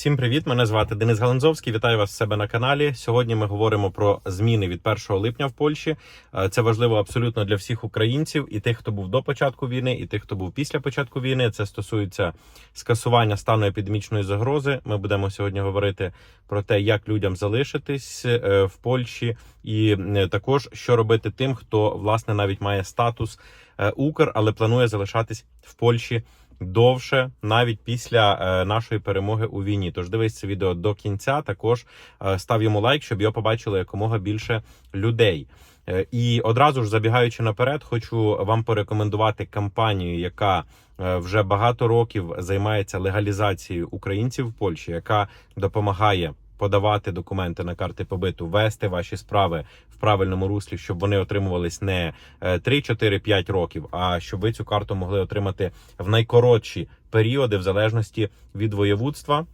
Всім привіт! Мене звати Денис Галанзовський. Вітаю вас в себе на каналі. Сьогодні ми говоримо про зміни від 1 липня в Польщі. Е, Це важливо абсолютно для всіх українців, і тих, хто був до початку війни, і тих, хто був після початку війни. Це стосується скасування стану епідемічної загрози. Ми будемо сьогодні говорити про те, як людям залишитись е, в Польщі, і також що робити тим, хто власне навіть має статус е, Укр, але планує залишатись в Польщі довше, навіть після е, нашої перемоги у війні. Тож дивись це відео до кінця. Також е, став йому лайк, щоб його побачили якомога більше людей. Е, І одразу ж забігаючи наперед, хочу вам порекомендувати кампанію, яка вже багато років займається легалізацією українців в Польщі, яка допомагає подавати документи на карти побиту, вести ваші справи в правильному руслі, щоб вони отримувались не е, 3, 4, 5 років, а щоб ви цю карту могли отримати в найкоротші періоди, в залежності від воєвудства.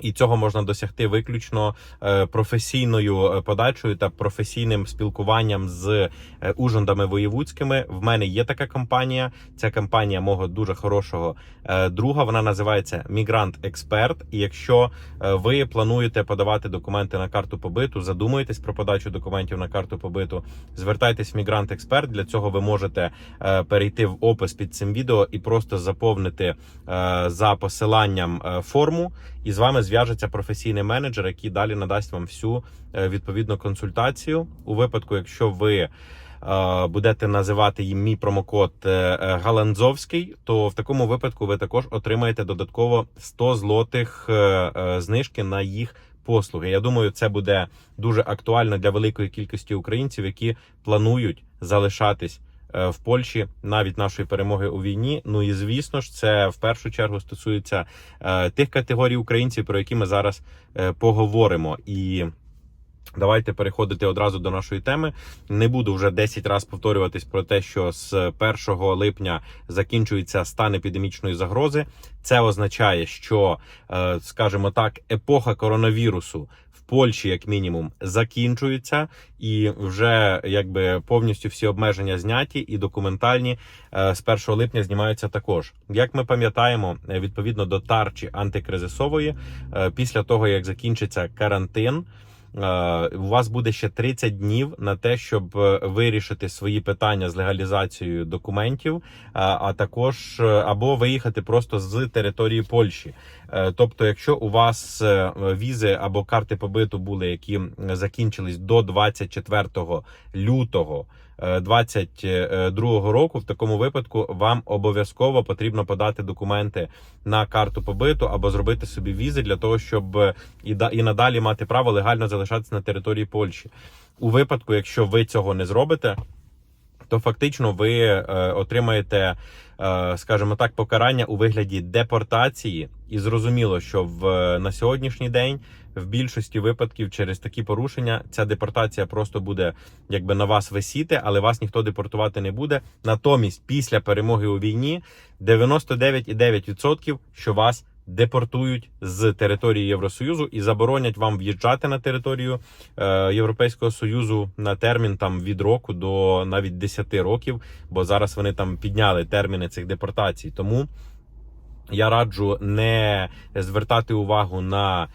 І цього можна досягти виключно е, професійною е, подачею та професійним спілкуванням з е, ужондами воєвудськими. В мене є така компанія. Ця компанія мого дуже хорошого друга. Вона називається Мігрант Експерт. І якщо ви плануєте подавати документи на карту побиту, задумуєтесь про подачу документів на карту побиту, звертайтесь в Мігрант Експерт. Для цього ви можете перейти в опис під цим відео і просто заповнити за посиланням форму і з вами зв'яжеться професійний менеджер, який далі надасть вам всю е, відповідну консультацію. У випадку, якщо ви е, будете називати їм мій промокод е, Галанзовський, то в такому випадку ви також отримаєте додатково 100 злотих знижки на їх. Послуги, я думаю, це буде дуже актуально для великої кількості українців, які планують залишатись в Польщі навіть нашої перемоги у війні. Ну і звісно ж, це в першу чергу стосується е, тих категорій українців, про які ми зараз е, поговоримо. І давайте переходити одразу до нашої теми. Не буду вже 10 разів повторюватись про те, що з 1 липня закінчується стан епідемічної загрози. Це означає, що, е, скажімо так, епоха коронавірусу. Польщі, як мінімум, закінчуються, і вже якби повністю всі обмеження зняті і документальні е, з 1 липня знімаються також. Як ми пам'ятаємо, е, відповідно до тарчі антикризисової, е, після того як закінчиться карантин. Е, У вас буде ще 30 днів на те, щоб е, вирішити свої питання з легалізацією документів, а а також е, або виїхати просто з території Польщі. Е, Тобто, якщо у вас е, візи або карти побиту були, які закінчились до 24 лютого. Е, 22 року в такому випадку вам обов'язково потрібно подати документи на карту побиту або зробити собі візи для того, щоб е, і да- і надалі мати право легально залишатися на території Польщі. У випадку, якщо ви цього не зробите, то фактично ви е, отримаєте, е, скажімо так, покарання у вигляді депортації. І зрозуміло, що в е, на сьогоднішній день в більшості випадків через такі порушення ця депортація просто буде якби на вас висіти, але вас ніхто депортувати не буде. Натомість, після перемоги у війні 99,9% що вас депортують з території Євросоюзу і заборонять вам в'їжджати на територію е, Європейського союзу на термін там від року до навіть 10 років, бо зараз вони там підняли терміни цих депортацій. Тому я раджу не звертати увагу на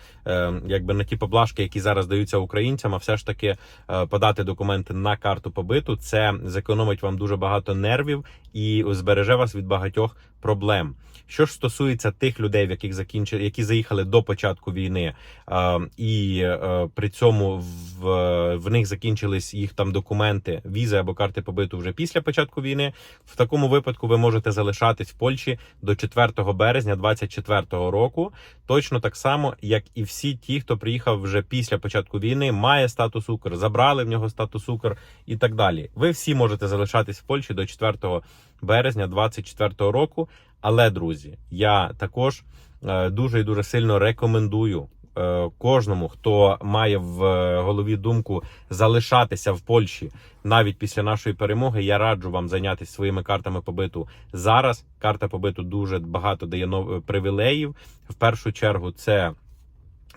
якби на ті поблажки, які зараз даються українцям, а все ж таки е, подати документи на карту побиту. Це зекономить вам дуже багато нервів і збереже вас від багатьох проблем. Що ж стосується тих людей, в яких закінчили, які заїхали до початку війни, е, і е, при цьому в, в них закінчились їх там документи, візи або карти побиту вже після початку війни. В такому випадку ви можете залишатись в Польщі до 4 березня 2024 року, точно так само, як і всі ті, хто приїхав вже після початку війни, має статус Укр, забрали в нього статус Укр і так далі. Ви всі можете залишатись в Польщі до 4 березня 2024 року. Але, друзі, я також е, дуже і дуже сильно рекомендую е, кожному, хто має в е, голові думку залишатися в Польщі навіть після нашої перемоги. Я раджу вам зайнятися своїми картами побиту зараз. Карта побиту дуже багато дає нов- привілеїв. В першу чергу, це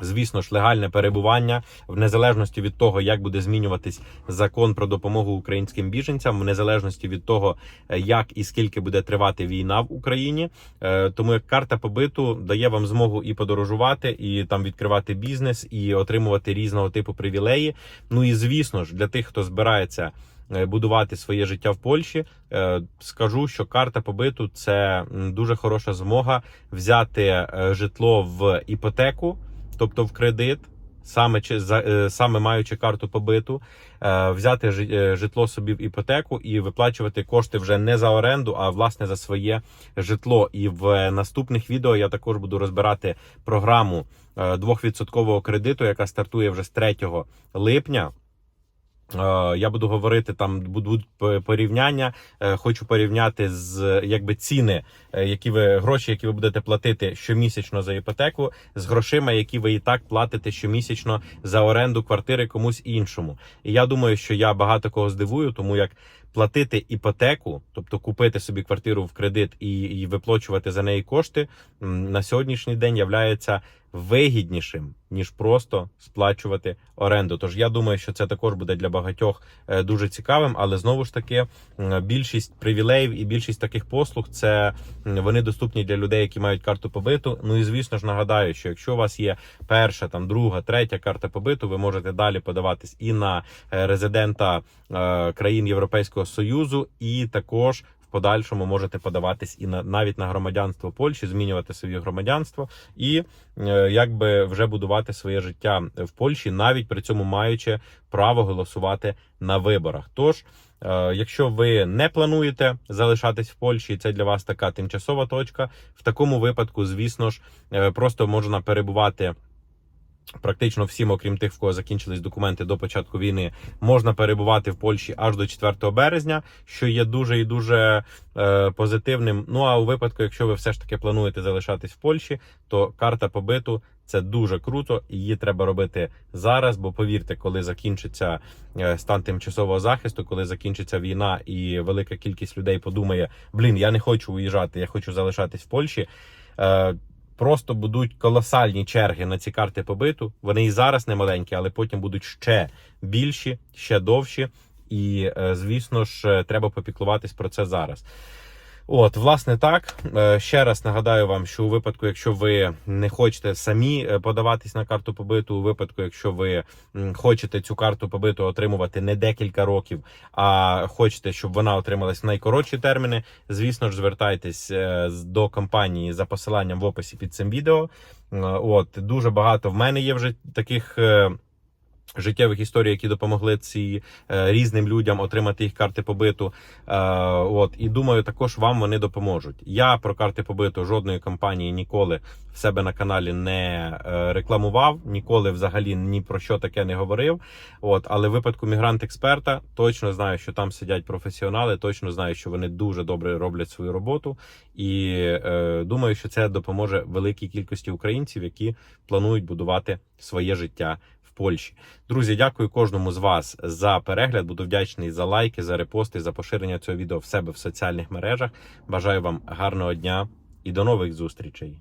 Звісно ж, легальне перебування в незалежності від того, як буде змінюватись закон про допомогу українським біженцям, в незалежності від того, е, як і скільки буде тривати війна в Україні. Е, Тому як карта побиту дає вам змогу і подорожувати, і там відкривати бізнес, і отримувати різного типу привілеї. Ну і звісно ж, для тих, хто збирається е, будувати своє життя в Польщі, скажу, що карта побиту це дуже хороша змога взяти житло в іпотеку тобто в кредит, саме чи е, саме маючи карту побиту, е, взяти е, житло собі в іпотеку і виплачувати кошти вже не за оренду, а власне за своє житло. І в наступних відео я також буду розбирати програму е, 2% кредиту, яка стартує вже з 3 липня. Е, Я буду говорити там будуть порівняння. Е, Хочу порівняти з якби ціни, е, які ви гроші, які ви будете платити щомісячно за іпотеку, з грошима, які ви і так платите щомісячно за оренду квартири комусь іншому. І я думаю, що я багато кого здивую, тому як платити іпотеку, тобто купити собі квартиру в кредит і, і виплачувати за неї кошти, на сьогоднішній день являється вигіднішим ніж просто сплачувати оренду. Тож я думаю, що це також буде для багатьох е, дуже цікавим, але знову ж таки більшість привілеїв і більшість таких послуг це вони доступні для людей, які мають карту побиту. Ну і звісно ж нагадаю, що якщо у вас є перша, там друга, третя карта побиту, ви можете далі подаватись і на е, резидента е, країн Європейського союзу, і також. Подальшому можете подаватись і на навіть на громадянство Польщі, змінювати своє громадянство і е, якби вже будувати своє життя в Польщі, навіть при цьому маючи право голосувати на виборах. Тож, е, якщо ви не плануєте залишатись в Польщі, і це для вас така тимчасова точка. В такому випадку, звісно ж, е, просто можна перебувати. Практично всім, окрім тих, в кого закінчились документи до початку війни, можна перебувати в Польщі аж до 4 березня, що є дуже і дуже е, позитивним. Ну а у випадку, якщо ви все ж таки плануєте залишатись в Польщі, то карта побиту це дуже круто, її треба робити зараз. Бо повірте, коли закінчиться е, стан тимчасового захисту, коли закінчиться війна, і велика кількість людей подумає: блін, я не хочу уїжджати, я хочу залишатись в Польщі. Е, Просто будуть колосальні черги на ці карти побиту. Вони і зараз не маленькі, але потім будуть ще більші, ще довші. І, е, звісно ж, е, треба попіклуватись про це зараз. От, власне, так. Е, Ще раз нагадаю вам, що у випадку, якщо ви не хочете самі е, подаватись на карту побиту, у випадку, якщо ви хочете цю карту побиту отримувати не декілька років, а хочете, щоб вона отрималась в найкоротші терміни, звісно ж, звертайтесь е, до компанії за посиланням в описі під цим відео. От дуже багато в мене є вже таких. Життєвих історій, які допомогли ці е, різним людям отримати їх карти побиту. Е, от і думаю, також вам вони допоможуть. Я про карти побиту жодної компанії ніколи в себе на каналі не е, рекламував, ніколи взагалі ні про що таке не говорив. От, але в випадку мігрант-експерта точно знаю, що там сидять професіонали, точно знаю, що вони дуже добре роблять свою роботу, і е, думаю, що це допоможе великій кількості українців, які планують будувати своє життя. Польщі, друзі, дякую кожному з вас за перегляд. Буду вдячний за лайки, за репости, за поширення цього відео в себе в соціальних мережах. Бажаю вам гарного дня і до нових зустрічей.